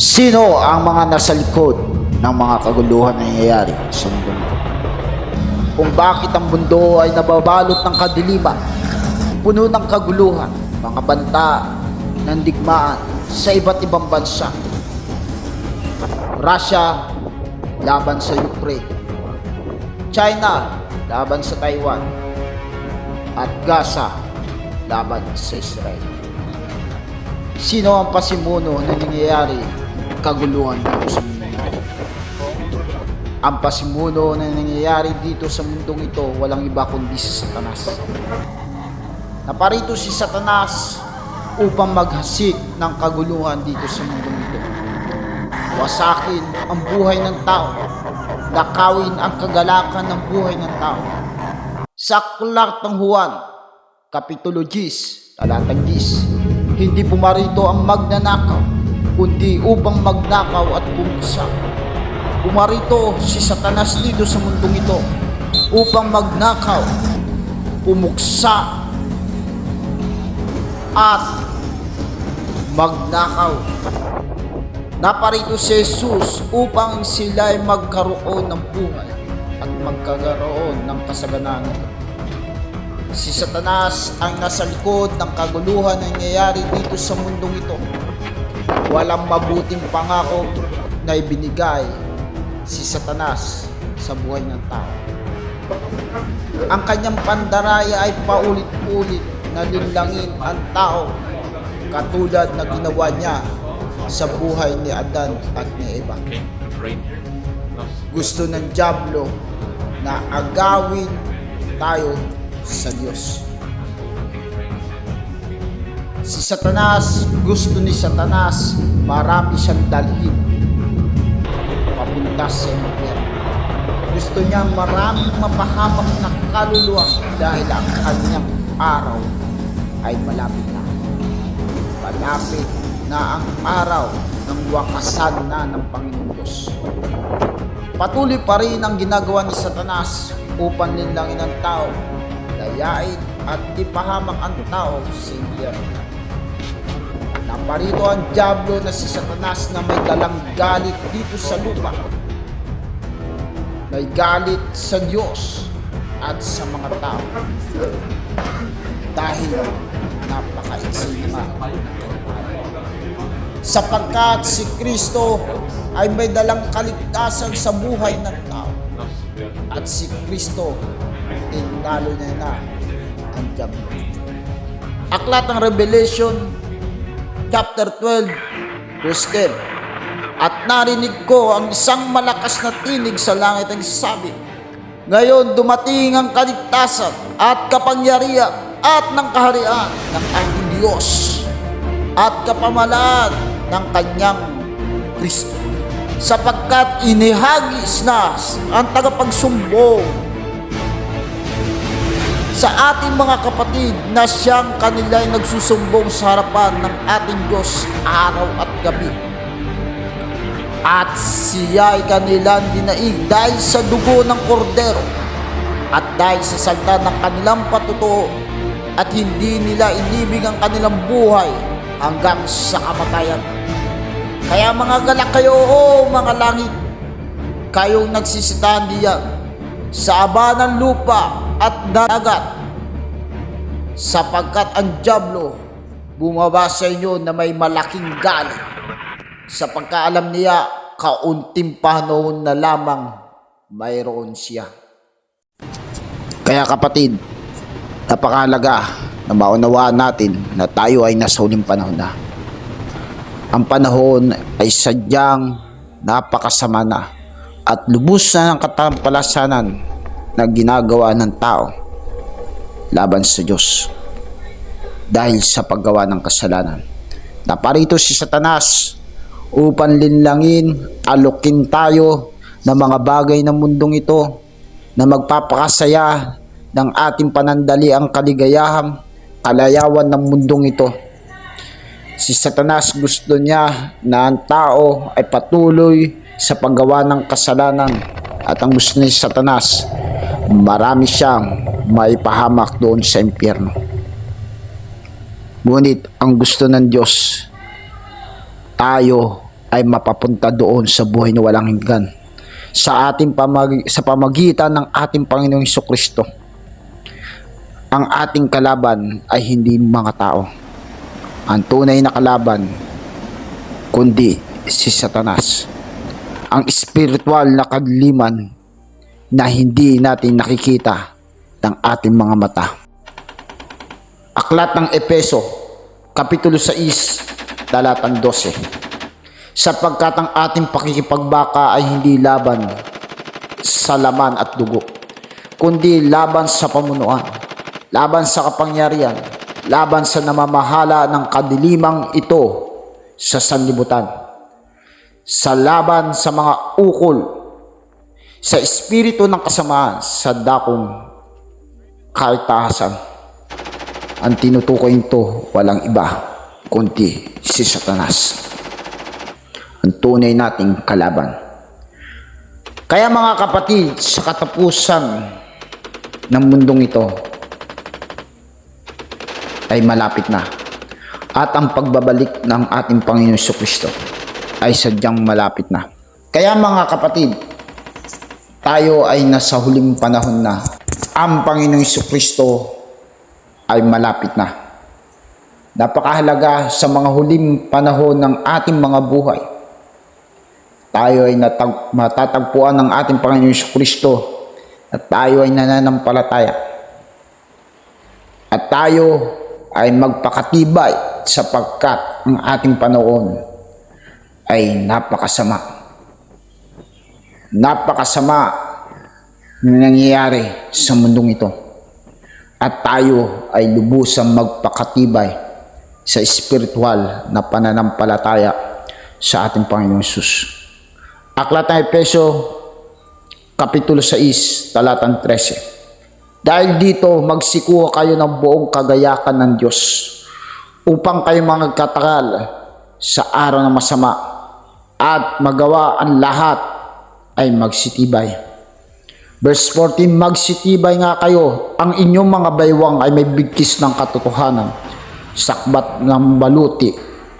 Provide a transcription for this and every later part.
Sino ang mga nasa likod ng mga kaguluhan na nangyayari sa mundo? Kung bakit ang mundo ay nababalot ng kadiliman, puno ng kaguluhan, mga banta ng digmaan sa iba't ibang bansa. Russia laban sa Ukraine. China laban sa Taiwan. At Gaza laban sa Israel. Sino ang pasimuno na nangyayari kaguluhan dito sa mundo? Ang pasimuno na nangyayari dito sa mundong ito walang iba kundi si Satanas. Naparito si Satanas upang maghasik ng kaguluhan dito sa mundong ito. Wasakin ang buhay ng tao. Nakawin ang kagalakan ng buhay ng tao. Sa aklat ng Juan, Kapitulo 10, talatang 10, hindi pumarito ang magnanakaw, kundi upang magnakaw at bumuksa. Pumarito si Satanas dito sa mundong ito upang magnakaw, pumuksa, at magnakaw. Naparito si Jesus upang sila magkaroon ng buhay at magkakaroon ng kasaganahan. Si Satanas ang nasa likod ng kaguluhan na nangyayari dito sa mundong ito. Walang mabuting pangako na ibinigay si Satanas sa buhay ng tao. Ang kanyang pandaraya ay paulit-ulit na linlangin ang tao katulad na ginawa niya sa buhay ni Adan at ni Eva. Gusto ng Diablo na agawin tayo sa Diyos. Si Satanas, gusto ni Satanas, marami siyang dalhin papunta sa impyerno. Gusto niya maraming mapahamak na kaluluwa dahil ang kanyang araw ay malapit na. Malapit na ang araw ng wakasan na ng Panginoon Diyos. Patuloy pa rin ang ginagawa ni Satanas upang linlangin ang tao, dayain at ipahamak ang tao sa impyerno. Naparito ang Diablo na si Satanas na may dalang galit dito sa lupa. May galit sa Diyos at sa mga tao. Dahil napakaiksi nga sapagkat si Kristo ay may dalang kaligtasan sa buhay ng tao. At si Kristo, tinalo niya na ang Diablo. Aklat ng Revelation, chapter 12, verse 10. At narinig ko ang isang malakas na tinig sa langit ang sabi, Ngayon dumating ang kaligtasan at kapangyarihan at ng kaharian ng ating Diyos at kapamalaan ng kanyang Kristo. Sapagkat inihagis na ang tagapagsumbong sa ating mga kapatid na siyang kanila'y nagsusumbong sa harapan ng ating Diyos araw at gabi. At siya ay kanilang dinaig dahil sa dugo ng kordero at dahil sa salta ng kanilang patutuo at hindi nila inibig ang kanilang buhay hanggang sa kamatayan. Kaya mga galak kayo, o mga langit, kayong nagsisitahan diyan sa aba ng lupa at dagat sapagkat ang Diablo bumaba sa inyo na may malaking galit sa pagkaalam niya kaunting panahon na lamang mayroon siya. Kaya kapatid, napakalaga na maunawaan natin na tayo ay nasa huling panahon na. Ang panahon ay sadyang napakasama na at lubos na ng katampalasanan na ginagawa ng tao laban sa Diyos dahil sa paggawa ng kasalanan. Naparito si Satanas upang linlangin, alukin tayo ng mga bagay ng mundong ito na magpapakasaya ng ating panandali ang kaligayahan, kalayawan ng mundong ito. Si Satanas gusto niya na ang tao ay patuloy sa paggawa ng kasalanan at ang gusto ni Satanas marami siyang maipahamak doon sa impyerno. Ngunit ang gusto ng Diyos tayo ay mapapunta doon sa buhay na walang hinggan sa ating pamag sa pamagitan ng ating Panginoong Hesus Kristo. Ang ating kalaban ay hindi mga tao. Ang tunay na kalaban kundi si Satanas. Ang spiritual na kadliman na hindi natin nakikita ng ating mga mata. Aklat ng Epeso, Kapitulo 6, talatang 12. Sapagkat ang ating pakikipagbaka ay hindi laban sa laman at dugo, kundi laban sa pamunuan, laban sa kapangyarihan, laban sa namamahala ng kadilimang ito sa sanlibutan, sa laban sa mga ukol, sa espiritu ng kasamaan, sa dakong kaitahasan. Ang tinutukoy nito walang iba kundi si Satanas. Ang tunay nating kalaban. Kaya mga kapatid, sa katapusan ng mundong ito ay malapit na. At ang pagbabalik ng ating Panginoon Kristo ay sadyang malapit na. Kaya mga kapatid, tayo ay nasa huling panahon na. Ang Panginoong Kristo ay malapit na. Napakahalaga sa mga huling panahon ng ating mga buhay. Tayo ay natag- matatagpuan ng ating Panginoong Kristo at tayo ay nananampalataya. At tayo ay magpakatibay sapagkat ang ating panahon ay napakasama. Napakasama na nangyayari sa mundong ito. At tayo ay lubusang magpakatibay sa espiritual na pananampalataya sa ating Panginoong Sus. Aklat ng Epeso, Kapitulo 6, talatang 13. Dahil dito, magsikuha kayo ng buong kagayakan ng Diyos upang kayo magkatagal sa araw ng masama at magawa ang lahat ay magsitibay. Verse 14, magsitibay nga kayo, ang inyong mga baywang ay may bigkis ng katotohanan, sakbat ng baluti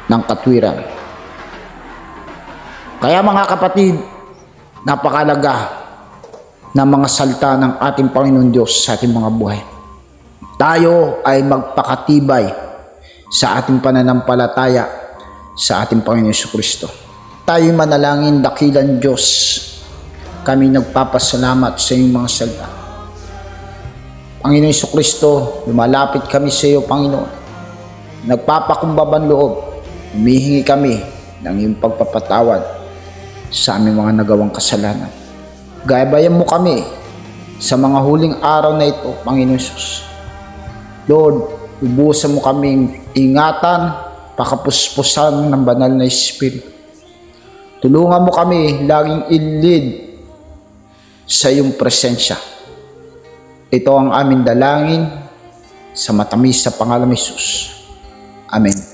ng katwiran. Kaya mga kapatid, napakalaga ng mga salta ng ating Panginoon Diyos sa ating mga buhay. Tayo ay magpakatibay sa ating pananampalataya sa ating Panginoon Kristo. Tayo manalangin dakilan Diyos. Kami nagpapasalamat sa iyong mga salta. Panginoon Kristo, lumalapit kami sa iyo, Panginoon. Nagpapakumbabang loob. Humihingi kami ng iyong pagpapatawad sa aming mga nagawang kasalanan. Gabayan mo kami sa mga huling araw na ito, Panginoon Jesus. Lord, ubusan mo kaming ingatan, pakapuspusan ng banal na Espiritu. Tulungan mo kami laging ilid sa iyong presensya. Ito ang aming dalangin sa matamis sa pangalan ni Jesus. Amen.